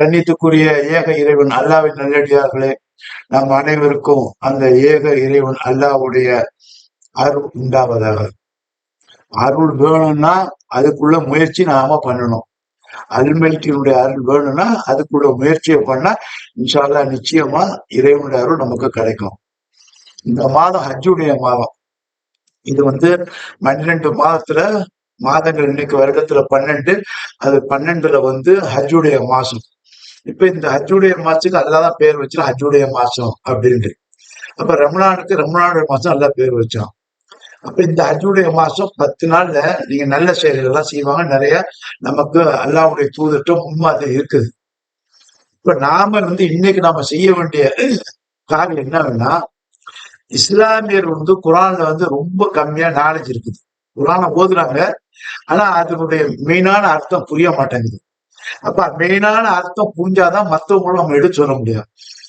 கண்ணித்துக்குரிய ஏக இறைவன் அல்லாவின் நல்லடியார்களே நம் அனைவருக்கும் அந்த ஏக இறைவன் அல்லாவுடைய அருள் உண்டாவதாக. அருள் வேணும்னா அதுக்குள்ள முயற்சி நாம பண்ணணும். அல்மைக்கினுடைய அருள் வேணும்னா அதுக்குள்ள முயற்சியை பண்ணா இன்ஷால்லா நிச்சயமா இறைவனுடைய அருள் நமக்கு கிடைக்கும். இந்த மாதம் ஹஜ்ஜுடைய மாதம். இது வந்து பன்னிரெண்டு மாதத்துல மாதங்கள் இன்னைக்கு வருடத்துல பன்னெண்டு அது பன்னெண்டுல வந்து ஹஜ்ஜுடைய மாசம் இப்ப இந்த ஹஜ்ஜுடைய மாசத்துக்கு அல்லாதான் பேர் வச்சு ஹஜ்ஜுடைய மாசம் அப்படின்ட்டு. அப்ப ரமணானுக்கு ரமணானுடைய மாசம் நல்லா பேர் வச்சோம். அப்ப இந்த ஹஜ்ஜுடைய மாசம் பத்து நாள்ல நீங்க நல்ல செயல்கள் எல்லாம் செய்வாங்க. நிறைய நமக்கு அல்லாவுடைய தூதட்டம் அது இருக்குது. இப்ப நாம வந்து இன்னைக்கு நாம செய்ய வேண்டிய காரியம் என்னன்னா இஸ்லாமியர் வந்து குரான்ல வந்து ரொம்ப கம்மியா நாலேஜ் இருக்குது. குரான ஓதுறாங்க. ஆனா அதனுடைய மெயினான அர்த்தம் புரிய மாட்டேங்குது. அப்ப மெயினான அர்த்தம் புரிஞ்சாதான் மத்தவங்களும் நம்ம எடுத்து சொல்ல முடியும்.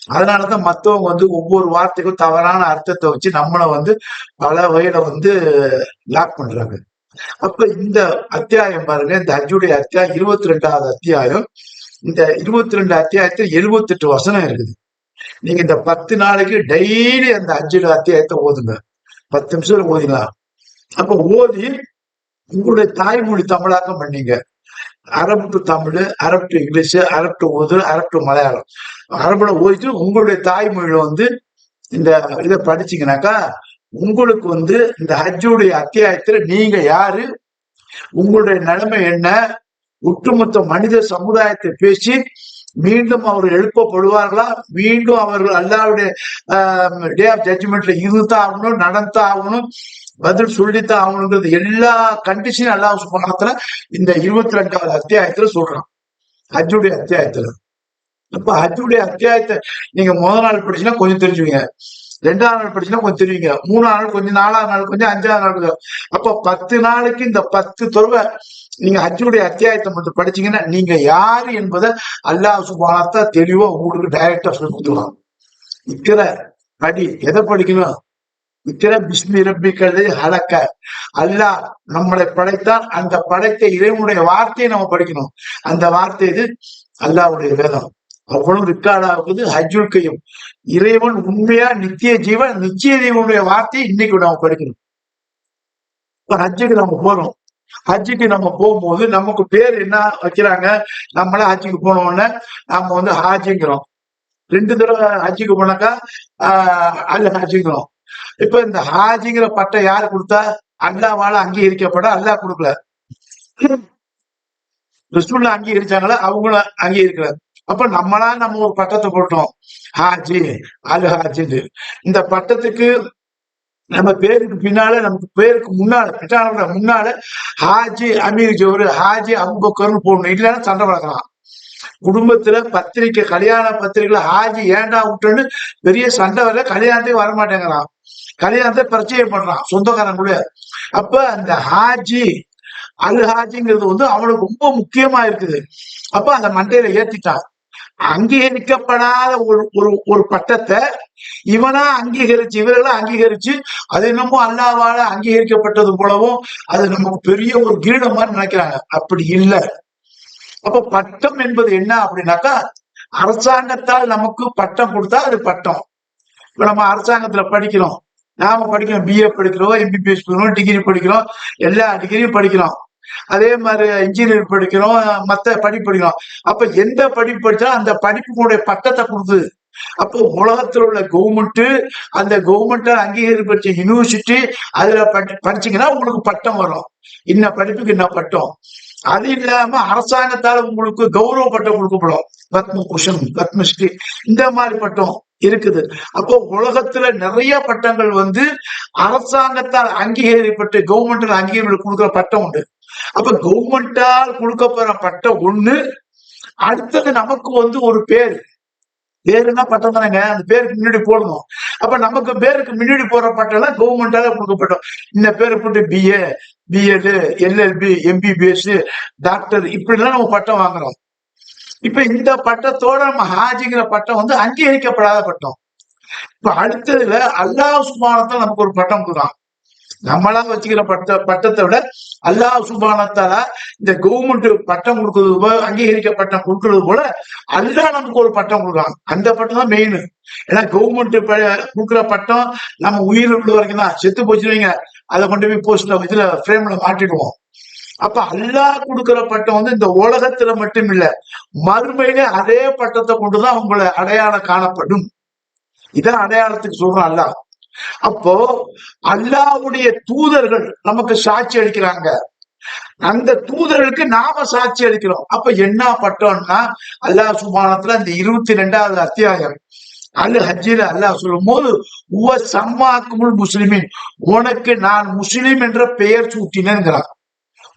அதனாலதான் மத்தவங்க வந்து ஒவ்வொரு வார்த்தைக்கும் தவறான அர்த்தத்தை வச்சு நம்மளை வந்து பல வகையில வந்து லாக் பண்றாங்க. அப்ப இந்த அத்தியாயம் பாருங்க இந்த அஜுடைய அத்தியாயம் இருபத்தி ரெண்டாவது அத்தியாயம் இந்த இருபத்தி ரெண்டு அத்தியாயத்தில் எழுபத்தி எட்டு வசனம் இருக்குது. நீங்க இந்த பத்து நாளைக்கு டெய்லி அந்த அஞ்சு அத்தியாயத்தை ஓதுங்க. பத்து நிமிஷம் ஓதிங்களா அப்ப ஓதி உங்களுடைய தாய்மொழி தமிழாக்கம் பண்ணீங்க. அரபு டு தமிழ் அரபு டு இங்கிலீஷ் அரபு டு உருது அரபு டு மலையாளம். அரபுல ஓதிட்டு உங்களுடைய தாய்மொழியில வந்து இந்த இதை படிச்சீங்கன்னாக்கா உங்களுக்கு வந்து இந்த ஹஜ்ஜுடைய அத்தியாயத்துல நீங்க யாரு உங்களுடைய நிலைமை என்ன ஒட்டுமொத்த மனித சமுதாயத்தை பேசி மீண்டும் அவர் எழுப்பப்படுவார்களா? மீண்டும் அவர்கள் அல்லாவுடைய டே ஆஃப் ஜட்ஜ்மெண்ட்ல இருந்தாகணும் ஆகணும் ஆகணும். பதில் சொல்லித்தான் ஆகணுங்கிறது எல்லா கண்டிஷனும் அல்லாஹ் சுபகாத்துல இந்த இருபத்தி ரெண்டாவது அத்தியாயத்துல சொல்றான். ஹஜ்ஜுடைய அத்தியாயத்துல. அப்ப ஹஜ்ஜுடைய அத்தியாயத்தை நீங்க முதல் நாள் படிச்சுன்னா கொஞ்சம் தெரிஞ்சுவீங்க ரெண்டாவது நாள் படிச்சுன்னா கொஞ்சம் தெரியுங்க மூணாவது நாள் கொஞ்சம் நாலாவது நாள் கொஞ்சம் அஞ்சாவது நாள் கொஞ்சம். அப்ப பத்து நாளைக்கு இந்த பத்து தொழுவை நீங்க ஹஜ்ஜுடைய அத்தியாயத்தை மட்டும் படிச்சீங்கன்னா நீங்க யாரு என்பதை அல்லாஹ் சுபானத்தா தெளிவா உங்களுக்கு டைரக்டா சொல்லி கொடுத்துருவாங்க இருக்கிற படி எதை படிக்கணும்? இக்கிற பிஸ்மி ரப்பிக்கிறது ஹலக்க அல்லாஹ் நம்மளை படைத்தால் அந்த படைத்த இறைவனுடைய வார்த்தையை நம்ம படிக்கணும். அந்த வார்த்தை இது அல்லாஹ்வுடைய வேதம். அவ்வளவு ரிக்கார்டாகுது ஹஜ்ஜுல் கையும். இறைவன் உண்மையா நித்திய ஜீவன் நிச்சய தெய்வனுடைய வார்த்தையை இன்னைக்கு நம்ம படிக்கணும். இப்ப ஹஜ்ஜுக்கு நம்ம போறோம். ஹஜ்ஜுக்கு நம்ம போகும்போது நமக்கு பேர் என்ன வைக்கிறாங்க? நம்மள ஹஜ்ஜுக்கு போன உடனே நம்ம வந்து ஹாஜிங்கிறோம். ரெண்டு தடவை ஹஜ்ஜுக்கு போனாக்கா ஆஹ் அல்ல ஹாஜிங்கிறோம் இப்ப இந்த ஹாஜிங்கிற பட்டம் யாரு கொடுத்தா? அல்லாவால அங்கீகரிக்கப்பட அல்லா கொடுக்கல. ரசூல்ல அங்கீகரிச்சாங்களா? அவங்களும் அங்கீகரிக்கல. அப்ப நம்மளா நம்ம ஒரு பட்டத்தை போட்டோம் ஹாஜி அல் ஹாஜின்னு. இந்த பட்டத்துக்கு நம்ம பேருக்கு பின்னால நமக்கு பேருக்கு முன்னால பின்னால முன்னால ஹாஜி அமீர் ஜோரு ஹாஜி அபுபக்கர்னு போடணும். இல்லைன்னா சண்டை வளர்க்கலாம். குடும்பத்துல பத்திரிக்கை கல்யாண பத்திரிக்கைல ஹாஜி ஏண்டா விட்டுன்னு பெரிய சண்டை வரல கல்யாணத்துக்கு வரமாட்டேங்கிறான். கல்யாணத்தை பிரச்சனை பண்றான் சொந்தக்காரங்களுடைய அப்ப அந்த ஹாஜி அல் ஹாஜிங்கிறது வந்து அவனுக்கு ரொம்ப முக்கியமா இருக்குது. அப்ப அந்த மண்டையில ஏத்திட்டான். அங்கீகரிக்கப்படாத ஒரு ஒரு ஒரு பட்டத்தை இவனா அங்கீகரிச்சு இவர்களை அங்கீகரிச்சு அது என்னமோ அல்லாவால அங்கீகரிக்கப்பட்டது போலவும் அது நமக்கு பெரிய ஒரு கிரீடம் மாதிரி நினைக்கிறாங்க. அப்படி இல்லை. அப்ப பட்டம் என்பது என்ன அப்படின்னாக்கா அரசாங்கத்தால் நமக்கு பட்டம் கொடுத்தா அது பட்டம். இப்ப நம்ம அரசாங்கத்துல படிக்கிறோம். நாம படிக்கிறோம். பிஏ படிக்கிறோம் எம்பிபிஎஸ் படிக்கிறோம் டிகிரி படிக்கிறோம் எல்லா டிகிரியும் படிக்கிறோம். அதே மாதிரி இன்ஜினியர் படிக்கிறோம் மத்த படிப்பு படிக்கிறோம். அப்ப எந்த படிப்பு படிச்சாலும் அந்த படிப்புடைய பட்டத்தை கொடுக்குது. அப்போ உலகத்தில் உள்ள கவர்மெண்ட் அந்த கவர்மெண்ட் அங்கீகரிப்பட்ட யூனிவர்சிட்டி அதுல படி படிச்சீங்கன்னா உங்களுக்கு பட்டம் வரும். இன்ன படிப்புக்கு இன்ன பட்டம். அது இல்லாம அரசாங்கத்தால உங்களுக்கு கௌரவ பட்டம் கொடுக்கப்படும் பத்ம பத்மஸ்ரீ இந்த மாதிரி பட்டம் இருக்குது. அப்போ உலகத்துல நிறைய பட்டங்கள் வந்து அரசாங்கத்தால் அங்கீகரிப்பட்டு கவர்மெண்ட்ல அங்கீகரி கொடுக்குற பட்டம் உண்டு. அப்ப கவர்மெண்டால் கொடுக்கப்படுற பட்டம் ஒண்ணு அடுத்தது நமக்கு வந்து ஒரு பேர். பேருன்னா பட்டம் தானேங்க. அந்த பேருக்கு முன்னாடி போடணும். அப்ப நமக்கு பேருக்கு முன்னாடி போற பட்டம் தான் கவர்மெண்டால கொடுக்கப்பட்டோம். இந்த பேரை போட்டு BA BEd LLB MBBS doctor இப்படிலாம் நம்ம பட்டம் வாங்குறோம். இப்ப இந்த பட்டத்தோட நம்ம ஹாஜிங்கிற பட்டம் வந்து அங்கீகரிக்கப்படாத பட்டம். இப்ப அடுத்ததுல அல்லாஹ் சுமானத்தை நமக்கு ஒரு பட்டம் கொடுக்குறான். நம்மளா வச்சுக்கிற பட்ட பட்டத்தை விட அல்லாஹ் சுபானத்தால இந்த கவர்மெண்ட் பட்டம் கொடுக்கறது போல அங்கீகரிக்க பட்டம் கொடுக்கறது போல அல்லாஹ் நமக்கு ஒரு பட்டம் கொடுக்குறாங்க. அந்த பட்டம் தான் மெயின் ஏன்னா கவர்மெண்ட் கொடுக்குற பட்டம் நம்ம உயிர் உள்ள வரைக்கும் தான். செத்து போச்சு வைங்க. அதை கொண்டு போய் போஸ்ட்ல இதுல ஃப்ரேம்ல மாட்டிடுவோம். அப்ப அல்லாஹ் கொடுக்கிற பட்டம் வந்து இந்த உலகத்துல மட்டும் இல்ல மறுமையில அதே பட்டத்தை கொண்டுதான் உங்களை அடையாளம் காணப்படும். இதான் அடையாளத்துக்கு சொல்றோம் அல்லாஹ். அப்போ அல்லாஹ்வுடைய தூதர்கள் நமக்கு சாட்சி அளிக்கிறாங்க. அந்த தூதர்களுக்கு நாம சாட்சி அளிக்கிறோம். அப்ப என்ன பட்டோம்னா அல்லாஹ் சுபானத்துல இந்த இருபத்தி ரெண்டாவது அத்தியாயம். அல்ல ஹஜ்ஜில அல்லாஹ் சொல்லும் போது உவ சம்மாக்குமுள் முஸ்லிமின். உனக்கு நான் முஸ்லிம் என்ற பெயர் சூட்டினேங்கிறான்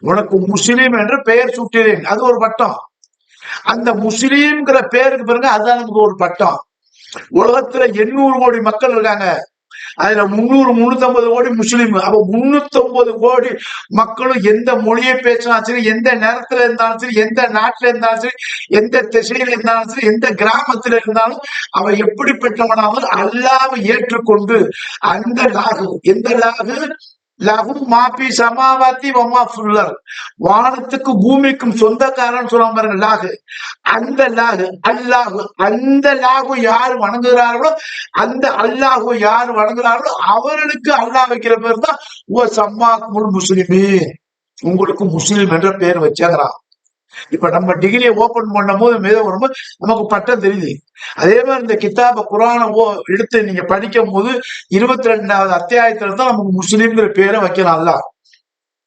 உனக்கு முஸ்லீம் என்று பெயர் சூட்டினேன். அது ஒரு பட்டம். அந்த முஸ்லீம்ங்கிற பெயருக்கு பிறகு அதுதான் நமக்கு ஒரு பட்டம். உலகத்துல எண்ணூறு கோடி மக்கள் இருக்காங்க. அதுல முன்னூறு முன்னூத்தி கோடி முஸ்லீம். அப்ப முன்னூத்தி கோடி மக்களும் எந்த மொழியை பேசினாலும் சரி எந்த நேரத்துல இருந்தாலும் சரி எந்த நாட்டுல இருந்தாலும் சரி எந்த திசையில இருந்தாலும் சரி எந்த கிராமத்துல இருந்தாலும் அவன் பெற்றவனாவது அல்லாம ஏற்றுக்கொண்டு அந்த லாகு எந்த லாகு லகும் மாபி சமாவாத்தி வமா ஃபுல்லர். வானத்துக்கு பூமிக்கும் சொந்தக்காரன் சொல்லுவாங்க பாருங்க லாகு அந்த லாகு அல்லாஹு அந்த லாகு யார் வணங்குகிறார்களோ அந்த அல்லாஹு யார் வணங்குகிறார்களோ அவர்களுக்கு அல்லாஹ் வைக்கிற பேர் தான் ஓ சம்மாக்குமுல் முஸ்லிமே உங்களுக்கு முஸ்லிம் என்ற பெயர் வச்சாங்கிறான் இப்ப நம்ம டிகிரியை ஓபன் பண்ணும் போது மேல வரும்போது நமக்கு பட்டம் தெரியுது. அதே மாதிரி இந்த கிதாப குரான ஓ எடுத்து நீங்க படிக்கும் போது இருபத்தி ரெண்டாவது அத்தியாயத்துல தான் நமக்கு முஸ்லீம்ங்கிற பேரை வைக்கலாம் அல்லா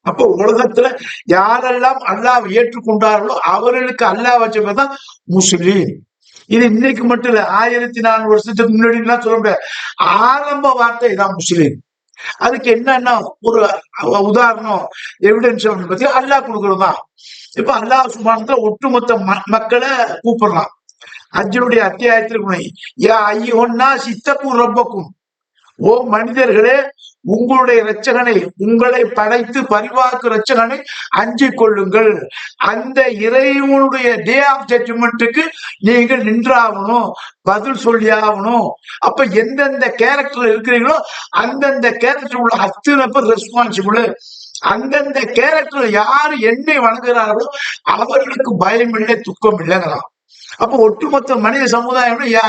அப்போ உலகத்துல யாரெல்லாம் அல்லாஹ் ஏற்றுக்கொண்டார்களோ அவர்களுக்கு அல்லாஹ் வச்ச தான் முஸ்லீம். இது இன்னைக்கு மட்டும் இல்ல ஆயிரத்தி நானூறு வருஷத்துக்கு முன்னாடி எல்லாம் சொல்ல முடியாது. ஆரம்ப வார்த்தை இதான் முஸ்லீம். அதுக்கு என்னன்னா ஒரு உதாரணம் எவிடன்ஸ் பத்தி அல்லாஹ் கொடுக்கறது? தான் இப்ப அல்லாஹ் சுபானத்துல ஒட்டுமொத்த மக்களை கூப்பிடுறான். அஜனுடைய அத்தியாயத்திற்கு யா ஐயோன்னா சித்தக்கும் ரொம்பக்கும் ஓ மனிதர்களே உங்களுடைய இரட்சகனை உங்களை படைத்து பரிவாக்கு இரட்சகனை அஞ்சிக் கொள்ளுங்கள். அந்த இறைவனுடைய டே ஆஃப் ஜட்ஜ்மெண்ட்டுக்கு நீங்கள் நின்றாகணும் பதில் சொல்லி ஆகணும். அப்ப எந்தெந்த கேரக்டர் இருக்கிறீங்களோ அந்தந்த கேரக்டர் உள்ள அத்தனை பேர் ரெஸ்பான்சிபிள் அந்தந்த கேரக்டர் யாரு என்னை வணங்குகிறார்களோ அவர்களுக்கு பயம் இல்லை துக்கம் இல்லைங்கிறான் அப்ப ஒட்டுமொத்த மனித சமுதாயம் யா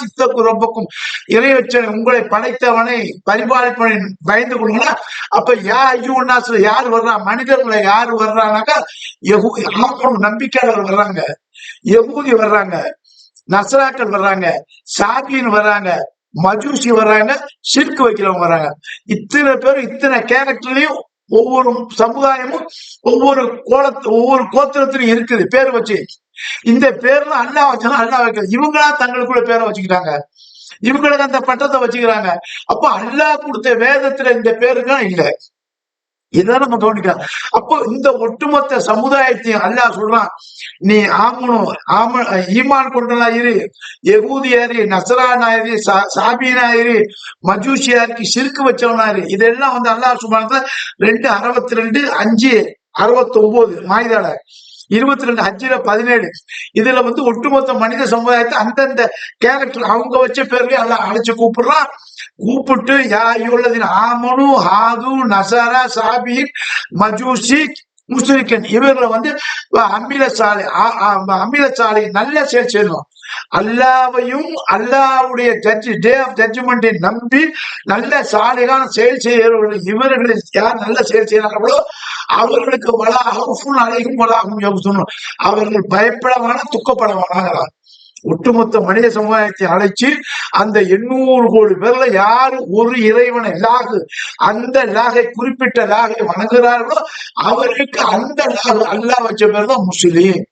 சித்தக்கு ரொம்பக்கும். இறைவச்சனை உங்களை படைத்தவனை பரிபாலிப்பனை பயந்து கொள்ளுங்களா அப்ப யா ஐயோன்னாசுல யார் வர்றா? மனிதர்களை யாரு வர்றானாக்கா நம்பிக்கையாளர் வர்றாங்க. யகூதி வர்றாங்க. நசராக்கள் வர்றாங்க. சாபின்னு வர்றாங்க. மஜூசி வர்றாங்க. சிற்கு வைக்கிறவங்க வர்றாங்க. இத்தனை பேரும் இத்தனை கேரக்டர்லயும் ஒவ்வொரு சமுதாயமும் ஒவ்வொரு கோலத்து ஒவ்வொரு கோத்திரத்திலும் இருக்குது. பேர் வச்சு. இந்த பேர்ல அண்ணா வச்சா அண்ணா வைக்கிறது இவங்களா தங்களுக்குள்ள பேரை வச்சுக்கிட்டாங்க. இவங்களுக்கு அந்த பட்டத்தை வச்சுக்கிறாங்க. அப்போ அல்லாஹ் கொடுத்த வேதத்துல இந்த பேருக்கெல்லாம் இல்லை. இதான் நம்ம கவனிக்கலாம் அப்போ இந்த ஒட்டுமொத்த சமுதாயத்தையும் அல்லாஹ் சொல்றான் நீ ஆமனும் ஆம ஈமான் கொண்டனா இரு. எகூதியாரு நசரானாயிரு சாபியனாயிரு மஜூசியாருக்கு சிறுக்கு வச்சவனாரு இதெல்லாம் வந்து அல்லாஹ் சுபானத்துல ரெண்டு அறுபத்தி ரெண்டு அஞ்சு அறுபத்தி ஒன்பது மாயுதால. இருபத்தி ரெண்டு அஞ்சுல பதினேழு. இதுல வந்து ஒட்டுமொத்த மனித சமுதாயத்தை அந்தந்த கேரக்டர் அவங்க வச்ச பேர்லயே எல்லாம் அழைச்சு கூப்பிடுறான். கூப்பிட்டு யாயுள்ளதின் ஆமனு ஹாது நசாரா சாபியின் மஜூசி முஸ்லிக்கன் இவர்களை வந்து அமில சாலை அமில சாலை நல்ல செயல் செய்யணும். அல்லாவையும் அல்லாவுடைய ஜட்ஜி டே ஆஃப் ஜட்ஜ்மெண்ட்டை நம்பி நல்ல சாலைகான செயல் செய்கிறவர்கள் இவர்கள் யார் நல்ல செயல் செய்கிறார்களோ அவர்களுக்கு வளாகவும் அழைக்கும் வளாகவும் சொன்னோம் அவர்கள் பயப்படவான துக்கப்படவானாகிறார். ஒட்டுமொத்த மனித சமுதாயத்தை அழைச்சு அந்த எண்ணூறு கோடி பேர்ல யாரு ஒரு இறைவனை லாகு அந்த லாகை குறிப்பிட்ட லாகை வணங்குகிறார்களோ அவருக்கு அந்த லாகு அல்லா வச்ச பேர் தான் முஸ்லீம்.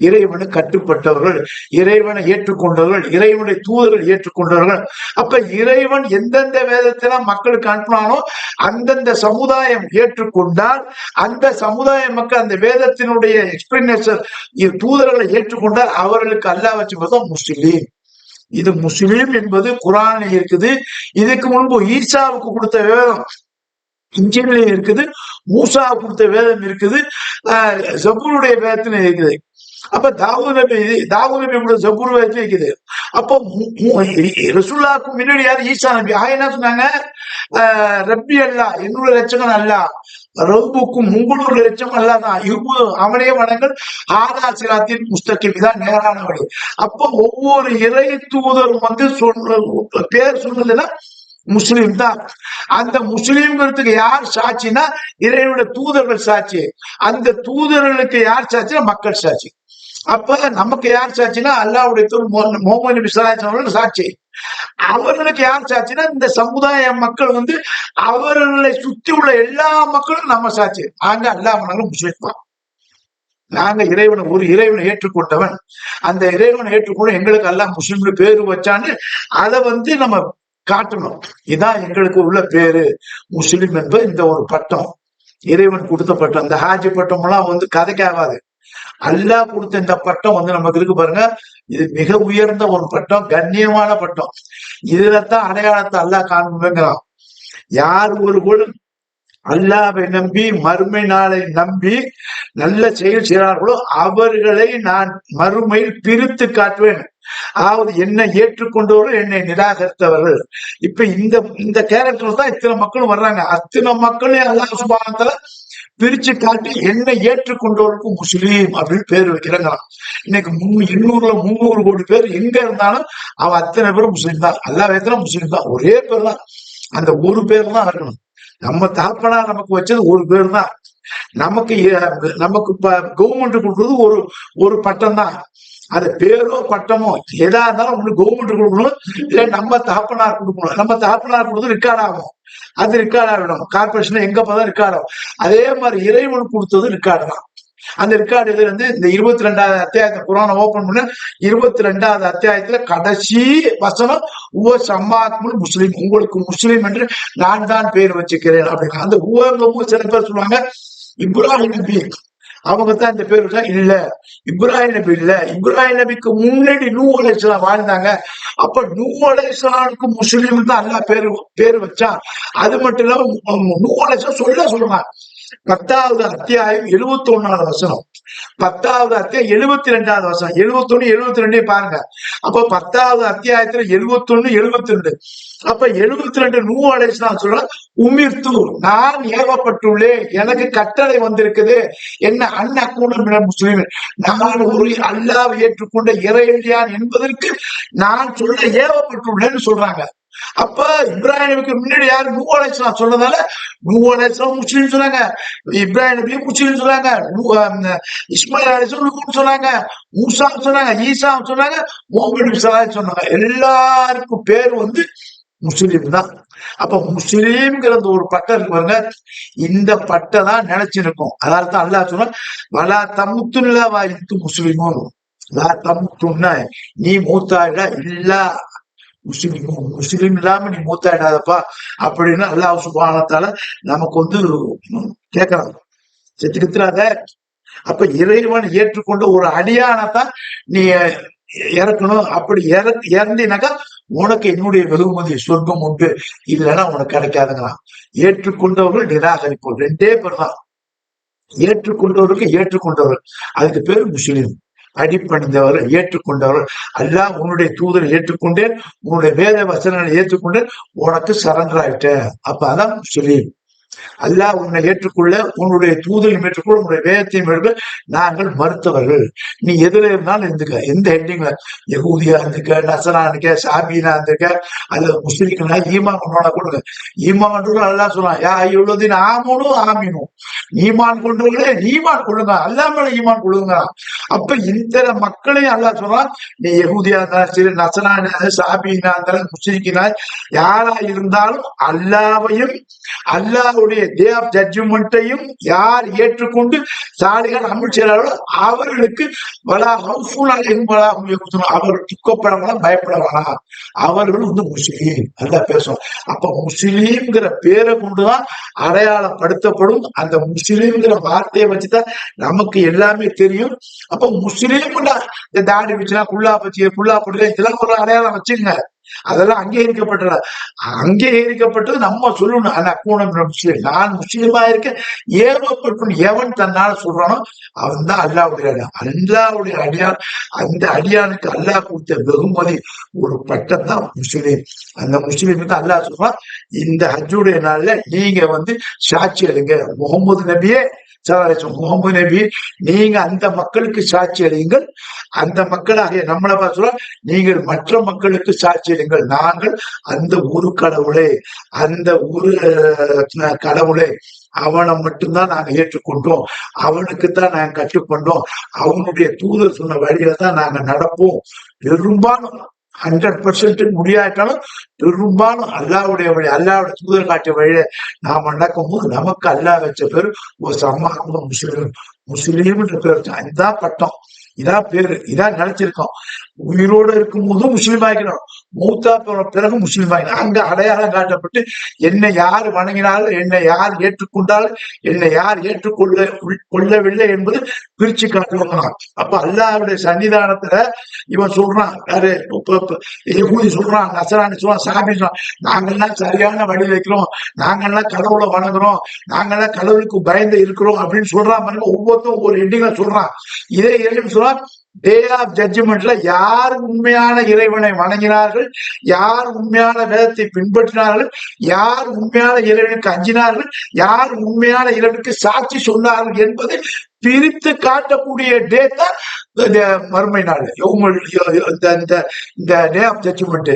இறைவனு கட்டுப்பட்டவர்கள் இறைவனை ஏற்றுக்கொண்டவர்கள் இறைவனுடைய தூதர்கள் ஏற்றுக்கொண்டவர்கள். அப்ப இறைவன் எந்தெந்த வேதத்தெல்லாம் மக்களுக்கு அனுப்பினானோ அந்தந்த சமுதாயம் ஏற்றுக்கொண்டால் அந்த சமுதாய மக்கள் அந்த வேதத்தினுடைய எக்ஸ்பிளனேஷன் தூதர்களை ஏற்றுக்கொண்டால் அவர்களுக்கு அல்லா வச்சு முஸ்லீம். இது முஸ்லீம் என்பது குரானில் இருக்குது. இதுக்கு முன்பு ஈசாவுக்கு கொடுத்த வேதம் இன்ஜினிலையும் இருக்குது. மூசா கொடுத்த வேதம் இருக்குது. ஜபுருடைய வேதத்திலும் இருக்குது. அப்ப தாவூத் நபி தாவூத் நபி கூட ஜபூர் அப்போ மு- முன்னாடி யார்? ஈசா நபி. ஆக என்ன சொன்னாங்க? ஆஹ் ரப்பி அல்லா என்னோட லட்சங்கள் அல்ல. ரவுக்கும் உங்களோட லட்சம் அல்ல தான். அவனே வணங்கள் ஆதா சிராத்தின் புஸ்தகம் தான் நேரான வழி அப்போ ஒவ்வொரு இறை தூதரும் வந்து சொன்ன பேர் சொன்னதுன்னா முஸ்லீம் தான். அந்த முஸ்லீம்ங்கிறதுக்கு யார் சாட்சினா இறைவனோட தூதர்கள் சாட்சி. அந்த தூதர்களுக்கு யார் சாட்சினா மக்கள் சாட்சி. அப்ப நமக்கு யார் சாட்சினா அல்லாவுடைய தூர் முகமது நபி ஸல்லல்லாஹு சாட்சி. அவர்களுக்கு யார் சாட்சினா இந்த சமுதாய மக்கள் வந்து அவர்களை சுத்தி உள்ள எல்லா மக்களும் நம்ம சாட்சி. நாங்க அல்லாஹ் முஸ்லீம் தான். நாங்க இறைவனை ஒரு இறைவனை ஏற்றுக்கொண்டவன். அந்த இறைவனை ஏற்றுக்கொண்டு எங்களுக்கு எல்லாம் முஸ்லீம்னு பேரு வச்சான்னு அதை வந்து நம்ம காட்டணும். இதான் எங்களுக்கு உள்ள பேரு. முஸ்லிம் என்பது இந்த ஒரு பட்டம். இறைவன் கொடுத்த பட்டம். இந்த ஹாஜி பட்டம் எல்லாம் வந்து கதைக்காகாது. அல்லாஹ் கொடுத்த இந்த பட்டம் வந்து நமக்கு இருக்கு பாருங்க. இது மிக உயர்ந்த ஒரு பட்டம் கண்ணியமான பட்டம். இதுலதான் அடையாளத்தை அல்லாஹ் காண்புங்கிறான் யார் ஒரு கூட அல்லாவை நம்பி மறுமை நாளை நம்பி நல்ல செயல் செய்கிறார்களோ அவர்களை நான் மறுமையில் பிரித்து காட்டுவேன். அதாவது என்னை ஏற்றுக்கொண்டவர்கள் என்னை நிராகரித்தவர்கள். இப்ப இந்த இந்த கேரக்டர் தான் இத்தனை மக்களும் வர்றாங்க. அத்தனை மக்களையும் அல்லாஹ் சுபானத்துல பிரிச்சு காட்டி என்னை ஏற்றுக்கொண்டவருக்கு முஸ்லீம் அப்படின்னு பேர் வைக்கிறாங்களாம். இன்னைக்கு முன்னூ எண்ணூறுல முந்நூறு கோடி பேர் எங்க இருந்தாலும் அவன் அத்தனை பேரும் முஸ்லீம் தான். எல்லா விதத்திலும் முஸ்லீம் தான்? ஒரே பேர் தான் அந்த ஒரு பேர் தான் இருக்கணும். நம்ம தாப்பனா நமக்கு வச்சது ஒரு பேர் தான் நமக்கு நமக்கு நமக்கு கவர்மெண்ட் கொடுக்குறது ஒரு ஒரு பட்டம் தான் அது பேரோ பட்டமோ எதா இருந்தாலும் ஒண்ணு கவர்மெண்ட் கொடுக்கணும். இல்ல நம்ம தாப்பனார் கொடுக்கணும். நம்ம தாப்பனார் கொடுத்து ரெக்கார்ட் ஆகும். அது ரெக்கார்ட் ஆகிடும் கார்பரேஷன் எங்க போதான் ரெக்கார்ட் ஆகும். அதே மாதிரி இறைவன் கொடுத்தது ரெக்கார்டு தான். அந்த ரெக்கார்டுல இருந்து இந்த இருபத்தி ரெண்டாவது அத்தியாயத்தை குரானை ஓபன் பண்ண இருபத்தி ரெண்டாவது அத்தியாயத்துல கடைசி வசனம் உவ சம்மாத்முல் முஸ்லீம். உங்களுக்கு முஸ்லீம் என்று நான் தான் பேர் வச்சுக்கிறேன் அப்படின்னு. அந்த உவங்க சில பேர் சொல்லுவாங்க இப்ராஹிம் நபி. அவங்க தான் இந்த பேர் வச்சா இல்ல இப்ராஹிம் நபி இல்ல. இப்ராஹிம் நபிக்கு முன்னாடி நூ அலைசலாம் வாழ்ந்தாங்க. அப்ப நூ அலைசலானுக்கு முஸ்லீம் தான் அல்லா பேரு பேர் வச்சான். அது மட்டும் இல்லாம நூ அலைசலாம் சொல்ல சொல்லுவாங்க பத்தாவது அத்தியாயம் எழுபத்தி ஒன்னாவது வசனம். பத்தாவது அத்தியாயம் எழுபத்தி ரெண்டாவது வசனம். எழுபத்தி ஒண்ணு எழுபத்தி ரெண்டே பாருங்க. அப்ப பத்தாவது அத்தியாயத்துல எழுபத்தி ஒண்ணு எழுபத்தி ரெண்டு அப்ப எழுபத்தி ரெண்டு நூ அலைசலாம் சொல்ற உமிர்த்து நான் ஏவப்பட்டுள்ளேன். எனக்கு கட்டளை வந்திருக்குது. என்ன அன்னக்கூட சொல்லுவேன் நான் ஒரு அல்லாவை ஏற்றுக்கொண்ட இறையடியான் என்பதற்கு நான் சொல்ல ஏவப்பட்டுள்ளேன்னு சொல்றாங்க. அப்ப இப்ராஹிமுக்கு முன்னாடி யாரு? நூ அலைசலாம் சொன்னதால நூ அலைசலாம் முஸ்லீம் சொன்னாங்க. இப்ராஹிம் நபியும் முஸ்லீம் சொன்னாங்க இஸ்மாயில் அலைசலாம் நூன்னு சொன்னாங்க. மூசா சொன்னாங்க. ஈசா சொன்னாங்க. முகமது சொன்னாங்க. எல்லாருக்கும் பேர் வந்து முஸ்லீம் தான். அப்ப முஸ்லீம்ங்கிற அந்த ஒரு பட்டம் இருக்கு பாருங்க. இந்த பட்டை தான் நினைச்சிருக்கும் அதாவது தான் அல்லாஹ் சொன்னா வலா தமுத்துல்லா வாய்த்து முஸ்லீமும் வலா தமுத்துன்னா நீ மூத்தாயிட இல்லா. முஸ்லிமும் முஸ்லீம் இல்லாம நீ மூத்தாயிடாதப்பா அப்படின்னு அல்லாஹ் சுபானத்தால நமக்கு வந்து கேட்கறாங்க செத்து அப்ப இறைவன் ஏற்றுக்கொண்ட ஒரு அடியானத்தான் நீ இறக்கணும். அப்படி இற இறந்தினாக்கா உனக்கு என்னுடைய வெகுமதி சொர்க்கம் உண்டு. இல்லைன்னா உனக்கு கிடைக்காதுங்களாம். ஏற்றுக்கொண்டவர்கள் நிராகரிப்போம் ரெண்டே பேர் தான் ஏற்றுக்கொண்டவருக்கு ஏற்றுக்கொண்டவர் அதுக்கு பேர் முஸ்லீம். அடிப்பணிந்தவர் ஏற்றுக்கொண்டவர் அல்லாஹ் உன்னுடைய தூதரை ஏற்றுக்கொண்டேன் உன்னுடைய வேத வசனங்களை ஏற்றுக்கொண்டேன் உனக்கு சரண்டர் ஆயிட்டேன் அப்ப அதான் முஸ்லீம் அல்லாஹ் உன்னை ஏற்றுக்கொள்ள உன்னுடைய தூதரையும் ஏற்றுக்கொள்ள உன்னுடைய வேதத்தையும் ஏற்றுக்கொள்ள நாங்கள் மறுத்தவர்கள். நீ எதுல இருந்தாலும் இருந்துக்க. எந்த ஹெட்டிங்ல யகூதியா இருந்துக்க நசனா இருக்க சாபினா இருந்துக்க அல்லது முஸ்லிம்களா ஈமான் கொண்டவனா கொடுங்க. ஈமான் கொண்டவர்கள் அல்லாஹ் சொன்னான் யா இவ்வளவு ஆமனும் ஆமினும் ஈமான் கொண்டவர்களே ஈமான் கொடுங்க அல்லா மேல ஈமான் கொடுங்க அப்ப இந்த மக்களையும் அல்லா சொல்றான் நீ யகூதியா இருந்தாலும் சரி நசனா இருந்தாலும் சாபினா இருந்தாலும் முஸ்லிக்கினா யாரா இருந்தாலும் அல்லாவையும் அல்லாஹுடைய டே ஆஃப் ஜட்ஜ்மெண்ட்டையும் யார் ஏற்றுக்கொண்டு சாலிகள் அமல் செய்கிறார்களோ அவர்களுக்கு வலா ஹவுஃபுல்லாக வலா அவர்கள் துக்கப்பட வேணாம் அவர்கள் வந்து முஸ்லீம். அதான் பேசுவோம் அப்ப முஸ்லீம்ங்கிற பேரை கொண்டுதான் அடையாளப்படுத்தப்படும். அந்த முஸ்லீம்ங்கிற வார்த்தையை வச்சுதான் நமக்கு எல்லாமே தெரியும். அப்ப முஸ்லீம் இந்த தாடி வச்சுனா குல்லா பச்சு குல்லா போட்டு இதெல்லாம் ஒரு அடையாளம் வச்சுங்க. அதெல்லாம் அங்கீகரிக்கப்பட்டது அங்கீகரிக்கப்பட்டது நம்ம சொல்லணும். ஆனா கூணம் முஸ்லீம் நான் முஸ்லீமா இருக்க ஏவப்பட்டு எவன் தன்னால சொல்றானோ அவன் தான் அல்லாவுடைய அடியான். அல்லாவுடைய அடியான் அந்த அடியானுக்கு அல்லாஹ் கொடுத்த வெகுமதி ஒரு பட்டம் தான் முஸ்லீம். அந்த முஸ்லீம் தான் அல்லாஹ் சொல்றான் இந்த ஹஜ்ஜுடைய நாள்ல நீங்க வந்து சாட்சி அளிங்க. முகமது நபியே முகமது நபி நீங்க அந்த மக்களுக்கு சாட்சி அளியுங்கள். அந்த மக்களாகிய நம்மளை பார்த்து நீங்கள் மற்ற மக்களுக்கு சாட்சி அளிங்கள் நாங்கள் அந்த ஒரு கடவுளே அந்த ஒரு கடவுளே. அவனை மட்டும்தான் நாங்க ஏற்றுக்கொண்டோம். அவனுக்கு தான் நாங்க கட்டுக்கொண்டோம் அவனுடைய தூதர் சொன்ன வழியில தான் நாங்க நடப்போம். பெரும்பாலும் ஹண்ட்ரட் பர்சன்ட் முடியாட்டாலும் பெரும்பாலும் அல்லாவுடைய வழி அல்லாவுடைய தூதர் காட்டிய வழியில நாம நடக்கும் போது நமக்கு அல்லாஹ் வச்ச பேர் ஒரு சம்மாத்மா முஸ்லீம் முஸ்லீம்ன்ற பேர் வச்சா. இதான் பட்டம். இதான் பேரு. இதான் நினைச்சிருக்கோம். உயிரோடு இருக்கும் போதும் முஸ்லீம் ஆகிக்கணும். மௌத்தா போன பிறகு முஸ்லீம் ஆகிக்கணும். அங்க அடையாளம் காட்டப்பட்டு என்னை யார் வணங்கினாலும் என்னை யார் ஏற்றுக்கொண்டாலும் என்னை யார் ஏற்றுக்கொள்ள கொள்ளவில்லை என்பது பிரிச்சு காட்டுவாங்க அப்ப அல்லாவுடைய சன்னிதானத்துல இவன் சொல்றான் யாரு? இப்ப- சொல்றான் நசராணி சொல்றான் சாமி சொல்றான் நாங்கெல்லாம் சரியான வழி வைக்கிறோம் நாங்கெல்லாம் கடவுளை வணங்குறோம். நாங்கெல்லாம் கடவுளுக்கு பயந்து இருக்கிறோம். அப்படின்னு சொல்றான் பாருங்க. ஒவ்வொருத்தரும் ஒரு எண்டிங்க சொல்றான். இதே இறைவன் சொல்றான் டே ஆஃப் ஜட்ஜ்மெண்ட்ல யார் உண்மையான இறைவனை வணங்கினார்கள்? யார் உண்மையான வேதத்தை பின்பற்றினார்கள்? யார் உண்மையான இறைவனுக்கு அஞ்சினார்கள்? யார் உண்மையான இறைவனுக்கு சாட்சி சொன்னார்கள் என்பதை பிரித்து காட்டக்கூடிய டே தான் இந்த மறுமை நாள். இந்த இந்த இந்த டே ஆஃப் ஜட்ஜ்மெண்ட்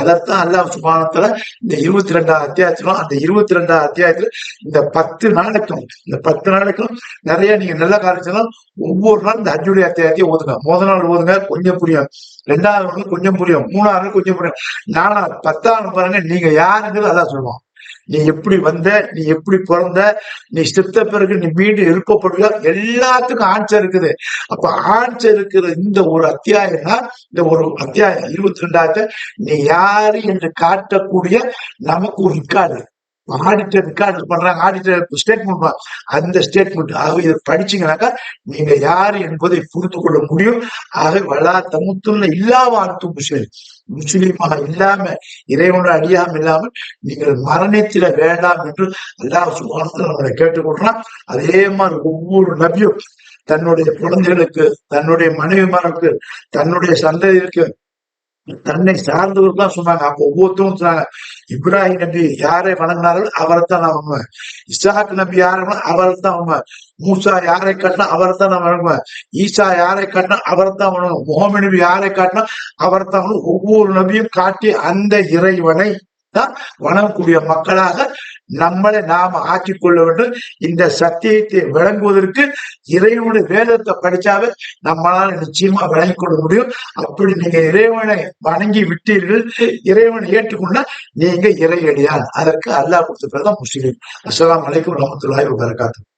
அதைத்தான் அல்லாஹ் சுபானத்துல இந்த இருபத்தி ரெண்டாம் அத்தியாயத்திலும் அந்த இருபத்தி ரெண்டாம் அத்தியாயத்துல இந்த பத்து நாளுக்கும் இந்த பத்து நாளுக்கும் நிறைய நீங்க நல்ல காரியத்திலும் ஒவ்வொரு நாள் இந்த அஞ்சுடைய அத்தியாயத்தையும் ஓதுங்க. முதல் நாள் ஓதுங்க கொஞ்சம் புரியும். ரெண்டாவது நாள் கொஞ்சம் புரியும். மூணாவது நாள் கொஞ்சம் புரியும். நாலாவது பத்தாவது பாருங்க நீங்க யாருங்கிறது அதான் சொல்லுவோம் நீ எப்படி வந்த நீ எப்படி பிறந்த நீ செத்த பிறகு நீ மீண்டும் எழுப்பப்படுவ எல்லாத்துக்கும் ஆன்சர் இருக்குது. அப்ப ஆன்சர் இருக்கிற இந்த ஒரு அத்தியாயம் தான் இந்த ஒரு அத்தியாயம் இருபத்தி ரெண்டாவது. நீ யாரு என்று காட்டக்கூடிய நமக்கு ஒரு இருக்காது ஆடிட்டர் ரெக்கார்டு பண்றாங்க. ஆடிட்டர் ஸ்டேட்மெண்ட் அந்த ஸ்டேட்மெண்ட் ஆக இதை படிச்சீங்கன்னாக்கா நீங்க யார் என்பதை புரிந்து கொள்ள முடியும். ஆக வளா தமுத்துள்ள இல்லாம அடுத்து முஸ்லீம் முஸ்லீமாக இல்லாம இறைவனோட அடியாம இல்லாமல் நீங்கள் மரணித்திட வேண்டாம் என்று அல்லாஹ் சுபானத்தில் நம்மளை கேட்டுக்கொள்றான் அதே மாதிரி ஒவ்வொரு நபியும் தன்னுடைய குழந்தைகளுக்கு தன்னுடைய மனைவிமாருக்கு தன்னுடைய சந்ததிக்கு தன்னை சார்ந்தவர்கள் தான் சொன்னாங்க. அப்போ ஒவ்வொருத்தரும் சொன்னாங்க இப்ராஹிம் நபி யாரை வணங்கினார்கள் அவரைத்தான் நான் வணங்குவேன் இஸ்ஹாக் நபி யாரை அவரை தான் வணங்குவேன் மூசா யாரை காட்டினா அவரை தான் நான் வணங்குவேன் ஈசா யாரை காட்டினா அவரை தான் வணங்குவேன் முகமது நபி யாரை காட்டினா அவரை தான் ஒவ்வொரு நபியும் காட்டி அந்த இறைவனை தான் வணங்கக்கூடிய மக்களாக நம்மளை நாம ஆக்கிக் கொள்ள வேண்டும். இந்த சத்தியத்தை விளங்குவதற்கு இறைவனுடைய வேதத்தை படிச்சாவே நம்மளால நிச்சயமா விளங்கி கொள்ள முடியும். அப்படி நீங்க இறைவனை வணங்கி விட்டீர்கள். இறைவனை ஏற்றுக்கொண்டா நீங்க இறையடியான். அதற்கு அல்லாஹ் கொடுத்த பேர் தான் முஸ்லீம். அஸ்லாம் வலைக்கம் வரஹ்மத்துல்லாஹி வரகாத்து